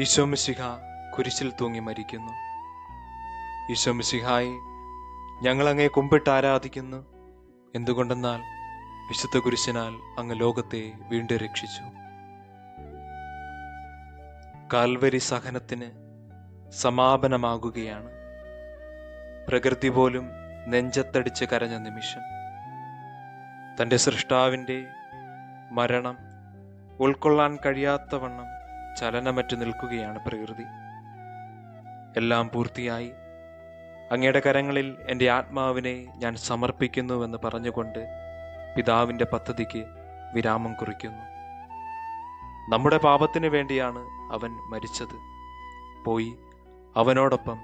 ഈശോമിശിഹ കുരിശിൽ തൂങ്ങി മരിക്കുന്നു. ഈശോമിശിഹായി ഞങ്ങൾ അങ്ങേ കുമ്പിട്ട് ആരാധിക്കുന്നു. എന്തുകൊണ്ടെന്നാൽ വിശുദ്ധ കുരിശിനാൽ അങ്ങ് ലോകത്തെ വീണ്ടും രക്ഷിച്ചു. കാൽവരി സഹനത്തിന് സമാപനമാകുകയാണ്. പ്രകൃതി പോലും നെഞ്ചത്തടിച്ച് കരഞ്ഞ നിമിഷം. തന്റെ സൃഷ്ടാവിന്റെ മരണം ഉൾക്കൊള്ളാൻ കഴിയാത്തവണ്ണം ചലനമറ്റ് നിൽക്കുകയാണ് പ്രകൃതി. എല്ലാം പൂർത്തിയായി. അങ്ങയുടെ കരങ്ങളിൽ എന്റെ ആത്മാവിനെ ഞാൻ സമർപ്പിക്കുന്നുവെന്ന് പറഞ്ഞുകൊണ്ട് പിതാവിന്റെ പദ്ധതിക്ക് വിരാമം കുറിക്കുന്നു. നമ്മുടെ പാപത്തിന് വേണ്ടിയാണ് അവൻ മരിച്ചത്. പോയി അവനോടൊപ്പം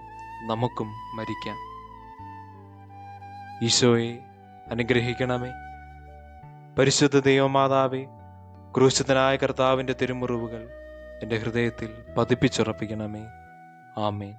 നമുക്കും മരിക്കാം. ഈശോയെ അനുഗ്രഹിക്കണമേ. പരിശുദ്ധ ദൈവമാതാവേ ക്രൂശിതനായ കർത്താവിന്റെ തിരുമുറിവുകൾ എന്റെ ഹൃദയത്തിൽ പതിപ്പിച്ചുറപ്പിക്കണമേ. ആമേൻ.